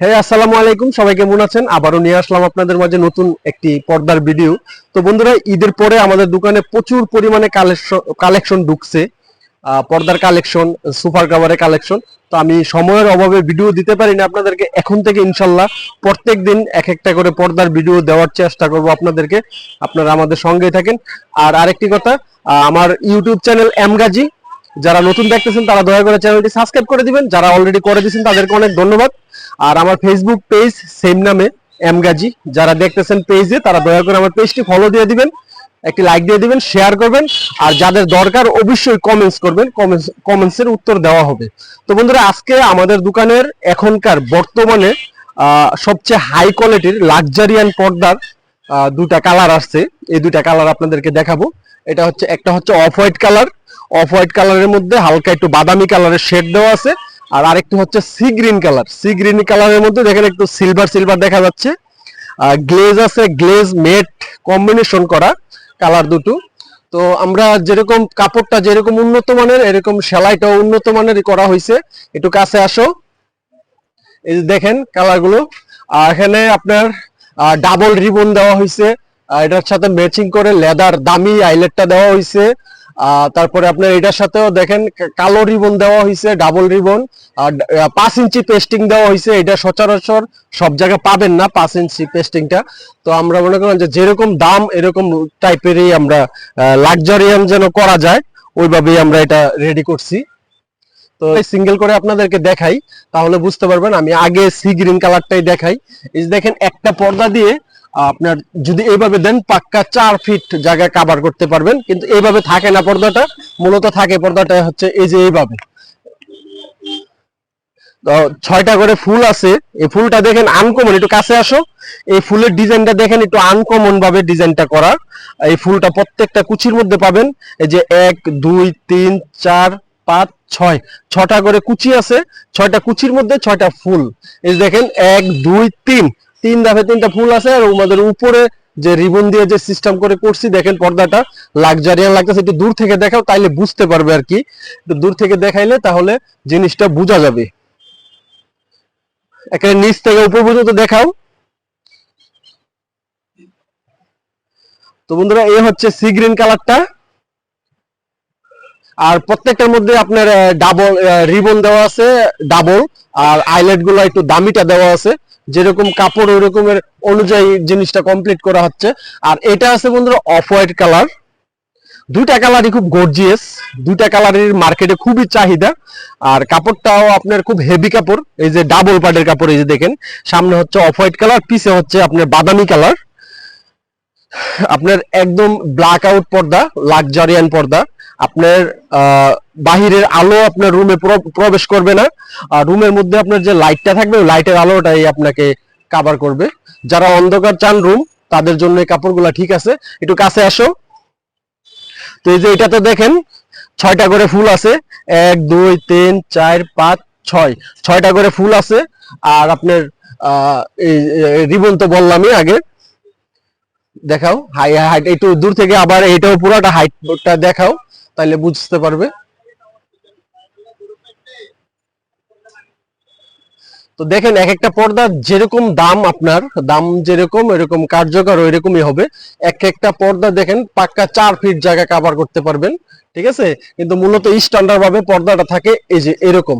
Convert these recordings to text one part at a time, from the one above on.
হ্যাঁ আসসালামু আলাইকুম। সবাই কেমন আছেন? আবারও নিয়ে আসলাম আপনাদের মাঝে নতুন একটি পর্দার ভিডিও। তো বন্ধুরা ঈদের পরে আমাদের দোকানে প্রচুর পরিমাণে কালেকশন ঢুকছে। আহ, পর্দার কালেকশন সুপার কাভারের কালেকশন। তো আমি সময়ের অভাবে ভিডিও দিতে পারি না আপনাদেরকে। এখন থেকে ইনশাল্লাহ প্রত্যেক দিন এক একটা করে পর্দার ভিডিও দেওয়ার চেষ্টা করব আপনাদেরকে। আপনারা আমাদের সঙ্গেই থাকেন। আর আরেকটি কথা আমার ইউটিউব চ্যানেল এমগাজি। যারা নতুন দেখতেছেন, তারা দয়া করে চ্যানেলটি সাবস্ক্রাইব করে দিবেন। যারা অলরেডি করে দিয়েছেন, তাদেরকে অনেক ধন্যবাদ। আর আমার ফেসবুক পেজ সেম নামে এম গাজী যারা দেখতেছেন পেজে তারা দয়া করে আমার পেজটি ফলো দিয়ে দিবেন, একটি লাইক দিয়ে দিবেন শেয়ার করবেন। আর যাদের দরকার, অবশ্যই কমেন্টস করবেন। কমেন্টস এর উত্তর দেওয়া হবে। তো বন্ধুরা, আজকে আমাদের দোকানের এখনকার বর্তমানে সবচেয়ে হাই কোয়ালিটির লাক্সারিয়ান পর্দার দুটা কালার আসছে। এই দুটা কালার আপনাদেরকে দেখাবো। এটা হচ্ছে, একটা হচ্ছে off white colour off white কালারের মধ্যে হালকা একটু বাদামি কালারের শেড দেওয়া আছে। আর আরেকটি হচ্ছে sea green colour sea green কালারের মধ্যে দেখেন একটু সিলভার সিলভার দেখা যাচ্ছে। গ্লেজ আছে গ্লেজ মেট কম্বিনেশন করা কালার দুটো। তো আমরা যেরকম কাপড়টা যেরকম উন্নত মানের, এরকম সেলাইটাও উন্নত মানের করা হয়েছে একটু কাছে আসো। এই যে দেখেন কালারগুলো আর এখানে আপনার ডাবল রিবন দেওয়া হয়েছে এটার সাথে ম্যাচিং করে লেদার দামি আইলেটটা দেওয়া হয়েছে তারপরে আপনার এটার সাথেও দেখেন কালো রিবন দেওয়া হয়েছে ডাবল রিবন। আর পাঁচ ইঞ্চি পেস্টিং দেওয়া হয়েছে এটা সচরাচর সব জায়গায় পাবেন না, পাঁচ ইঞ্চি পেস্টিংটা তো আমরা মনে করেন যে যেরকম দাম, এরকম টাইপেরই আমরা লাক্সারিয়ান যেন করা যায়, ওইভাবেই আমরা এটা রেডি করছি। তো সিঙ্গেল করে আপনাদেরকে দেখাই, তাহলে বুঝতে পারবেন, আমি আগে সি গ্রিন কালারটাই দেখাই। এই দেখেন, একটা পর্দা দিয়ে আপনার যদি এইভাবে দেন, পাক্কা চার ফিট জায়গায় কাভার করতে পারবেন। কিন্তু এইভাবে থাকে না পর্দাটা। মূলত থাকে পর্দাটা হচ্ছে এই যে এইভাবে। ছয়টা করে ফুল আছে। এই ফুলটা দেখেন আনকমন একটু কাছে আসো। এই ফুলের ডিজাইনটা দেখেন, একটু আনকমন ভাবে ডিজাইনটা করা। এই ফুলটা প্রত্যেকটা কুচির মধ্যে পাবেন। এই যে এক, দুই, তিন, চার, পাঁচ, ছয়। ছটা করে কুচি আছে। ছয়টা কুচির মধ্যে ছয়টা ফুল। এই দেখেন, এক, দুই, তিন। তিন ধাপে তিনটা ফুল আছে আর আমাদের উপরে যে রিবন দিয়ে যে সিস্টেম করে করছি, দেখেন পর্দাটা লাক্সারিয়ান লাগতেছে। একটু দূর থেকে দেখাও, তাইলে বুঝতে পারবে আর কি। একটু দূর থেকে দেখাইলে তাহলে জিনিসটা বোঝা যাবে। এখানে নিচ থেকে উপর পর্যন্ত দেখাও। তো বন্ধুরা, এ হচ্ছে সি গ্রিন কালারটা আর প্রত্যেকটার মধ্যে আপনার ডাবল রিবন দেওয়া আছে ডাবল আর আইলেটগুলো একটু দামিটা দেওয়া আছে। যেরকম কাপড় ওই রকমের অনুযায়ী জিনিসটা কমপ্লিট করা হচ্ছে। আর এটা আছে বন্ধুরা অফ হোয়াইট কালার দুইটা কালারই খুব গর্জিয়াস দুইটা কালারের মার্কেটে খুবই চাহিদা। আর কাপড়টাও আপনার খুব হেভি কাপড়, এই যে ডাবল পার্টের কাপড়, এই যে দেখেন, সামনে হচ্ছে অফ হোয়াইট কালার পিছে হচ্ছে আপনার বাদামি কালার আপনার একদম ব্ল্যাক আউট পর্দা লাক্সারিয়ান পর্দা। আপনার বাহিরের আলো আপনার রুমে প্রবেশ করবে না। আর রুমের মধ্যে আপনার যে লাইটটা থাকবে লাইটের আলোটাই আপনাকে কাভার করবে। যারা অন্ধকার চান রুম তাদের জন্য এই কাপড়গুলা ঠিক আছে। একটু কাছে আসো। তো এই যে এটাতে দেখেন, ছয়টা করে ফুল আছে। এক, দুই, তিন, চার, পাঁচ, ছয়। ছয়টা করে ফুল আছে। আর আপনার রিবন তো বললামই আগে। দেখাও, হাই হাইট একটু দূর থেকে আবার এটাও পুরোটা হাইটটা দেখাও। তাহলে বুঝতে পারবে। তো দেখেন এক একটা পর্দা যেরকম দাম আপনার, দাম যেরকম, এরকম কার্যকর ওইরকমই হবে। এক একটা পর্দা দেখেন, পাক্কা চার ফিট জায়গা কাভার করতে পারবেন, ঠিক আছে? কিন্তু মূলত স্ট্যান্ডার্ড ভাবে পর্দাটা থাকে এই যে এরকম।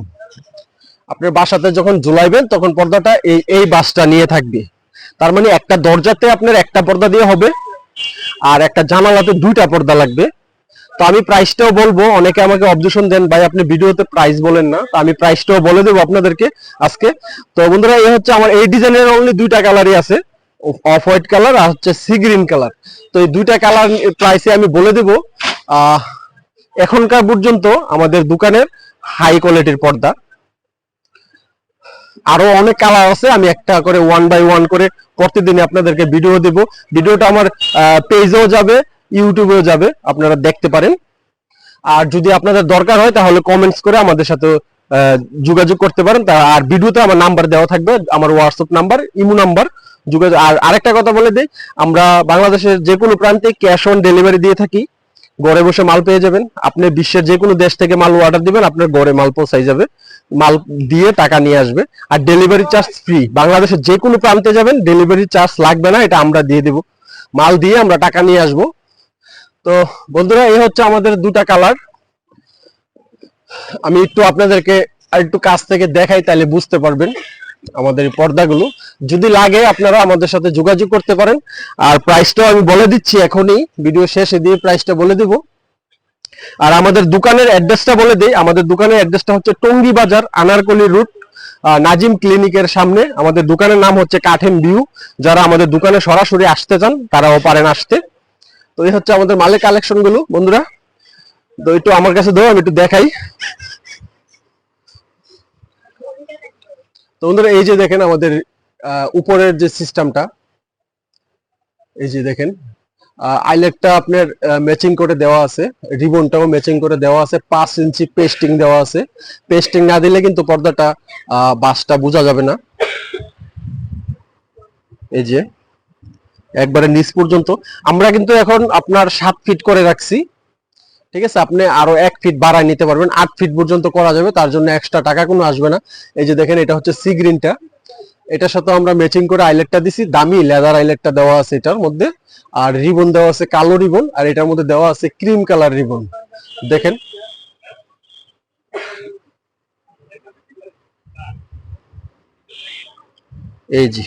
আপনার বাসাতে যখন ঝুলাইবেন, তখন পর্দাটা এই এই বাসটা নিয়ে থাকবে। তার মানে একটা দরজাতে আপনার একটা পর্দা দিয়ে হবে, আর একটা জানালাতে দুইটা পর্দা লাগবে। তো আমি প্রাইসটাও বলব, অনেকে আমাকে অবজেকশন দেন, ভাই, আপনি ভিডিওতে প্রাইস বলেন না। তো আমি প্রাইসটাও বলে দেবো আপনাদেরকে আজকে। তো বন্ধুরা এই হচ্ছে আমার, এই ডিজাইনের অনলি দুইটা কালারই আছে। অফ হোয়াইট কালার আর হচ্ছে সি গ্রিন কালার তো এই দুইটা কালার প্রাইসে আমি বলে দেবো। এখনকার পর্যন্ত আমাদের দোকানের হাই কোয়ালিটির পর্দা। আরও অনেক কালার আছে, আমি একটা করে ওয়ান বাই ওয়ান করে প্রতিদিন আপনাদেরকে ভিডিও দেব। ভিডিওটা আমার পেজেও যাবে ইউটিউবেও যাবে, আপনারা দেখতে পারেন। আর যদি আপনাদের দরকার হয়, তাহলে কমেন্টস করে আমাদের সাথে যোগাযোগ করতে পারেন। তা- আর ভিডিওতে আমার নাম্বার দেওয়া থাকবে, আমার হোয়াটসঅ্যাপ নাম্বার ইমো নাম্বার যোগাযোগ আর আরেকটা কথা বলে দিই, আমরা বাংলাদেশের যে কোনো প্রান্তে ক্যাশ অন ডেলিভারি দিয়ে থাকি। ঘরে বসে মাল পেয়ে যাবেন। আপনি বিশ্বের যে কোনো দেশ থেকে মাল অর্ডার দিবেন, আপনার ঘরে মাল পৌঁছাই যাবে। মাল দিয়ে টাকা নিয়ে আসবে। আর ডেলিভারি চার্জ ফ্রি বাংলাদেশের যে কোনো প্রান্তে যাবেন ডেলিভারি চার্জ লাগবে না, এটা আমরা দিয়ে দেব। মাল দিয়ে আমরা টাকা নিয়ে আসব। তো বন্ধুরা, এই হচ্ছে আমাদের দুটা কালার আমি একটু আপনাদেরকে আর একটু কাছ থেকে দেখাই, তাহলে বুঝতে পারবেন আমাদের পর্দাগুলো। যদি লাগে, আপনারা আমাদের সাথে যোগাযোগ করতে পারেন। আর প্রাইসটাও আমি বলে দিচ্ছি এখনই। ভিডিও শেষে দিয়ে প্রাইসটা বলে দিব। আর আমাদের দোকানের অ্যাড্রেসটা বলে দেই। আমাদের দোকানের অ্যাড্রেসটা হচ্ছে টঙ্গী বাজার, আনারকলি রুট নাজিম ক্লিনিকের সামনে। আমাদের দোকানের নাম হচ্ছে কাঠেন ভিউ। যারা আমাদের দোকানে সরাসরি আসতে চান, তারাও পারেন আসতে। তো এই হচ্ছে আমাদের মালের কালেকশনগুলো, বন্ধুরা। তো একটু আমার কাছে দাও আমি একটু দেখাই। তো বন্ধুরা, এই যে দেখেন আমাদের উপরের যে সিস্টেমটা এই যে দেখেন আইলেটটা আপনার ম্যাচিং করে দেওয়া আছে রিবনটাও ম্যাচিং করে দেওয়া আছে, পাঁচ ইঞ্চি পেস্টিং দেওয়া আছে। পেস্টিং না দিলে কিন্তু পর্দাটা বাসটা বোঝা যাবে না। এই যে একবারে নিচ পর্যন্ত। আমরা কিন্তু এখন আপনার সাত ফিট করে রাখছি। ঠিক আছে? আপনি আরও এক ফিট বাড়ায় নিতে পারবেন। আট ফিট পর্যন্ত করা যাবে। তার জন্য এক্সট্রা টাকা কোনো আসবে না। এই যে দেখেন, এটা হচ্ছে সি গ্রিনটা এটার সাথে আমরা ম্যাচিং করে আইলেটটা দিছি। দামি লেদার আইলেটটা দেওয়া আছে এটার মধ্যে। আর রিবন দেওয়া আছে কালো রিবন আর এটার মধ্যে দেওয়া আছে ক্রিম কালার রিবন দেখেন। এই জি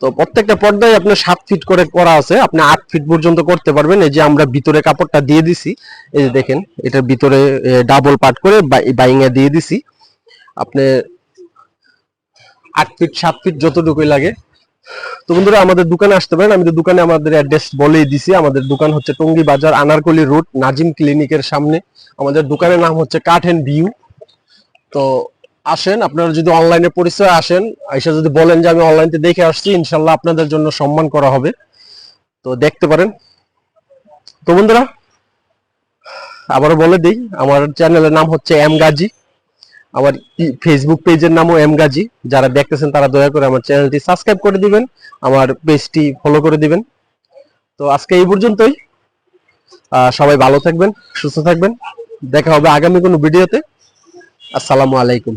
তো প্রত্যেকটা পর্দায় আপনার সাত ফিট করে করা আছে। আপনি আট ফিট পর্যন্ত করতে পারবেন। এই যে আমরা ভিতরে কাপড়টা দিয়ে দিছি, এই যে দেখেন, এটার ভিতরে ডাবল পার্ট করে বাইং এ দিয়ে দিছি। আপনি আট ফিট সাত ফিট যতটুকুই লাগে। তো বন্ধুরা, আমাদের দোকানে আসতে পারেন। আমি তো দোকানে আমাদের অ্যাড্রেস বলেই দিছি। আমাদের দোকান হচ্ছে টঙ্গী বাজার, আনারকলি রোড, নাজিম ক্লিনিকের সামনে। আমাদের দোকানের নাম হচ্ছে কাঠ এন্ড ভিউ তো আসেন, আপনারা যদি অনলাইনে পরিচয় আসেন, আইসা যদি বলেন যে আমি অনলাইনতে দেখে আসছি, ইনশাল্লাহ আপনাদের জন্য সম্মান করা হবে। তো দেখতে পারেন। তো বন্ধুরা, আবারও বলে দিই, আমার চ্যানেলের নাম হচ্ছে এম গাজী। আমার ফেসবুক পেজের নামও এম গাজী। যারা দেখতেছেন, তারা দয়া করে আমার চ্যানেলটি সাবস্ক্রাইব করে দিবেন, আমার পেজটি ফলো করে দিবেন। তো আজকে এই পর্যন্তই। সবাই ভালো থাকবেন, সুস্থ থাকবেন। দেখা হবে আগামী কোনো ভিডিওতে। আসসালামু আলাইকুম।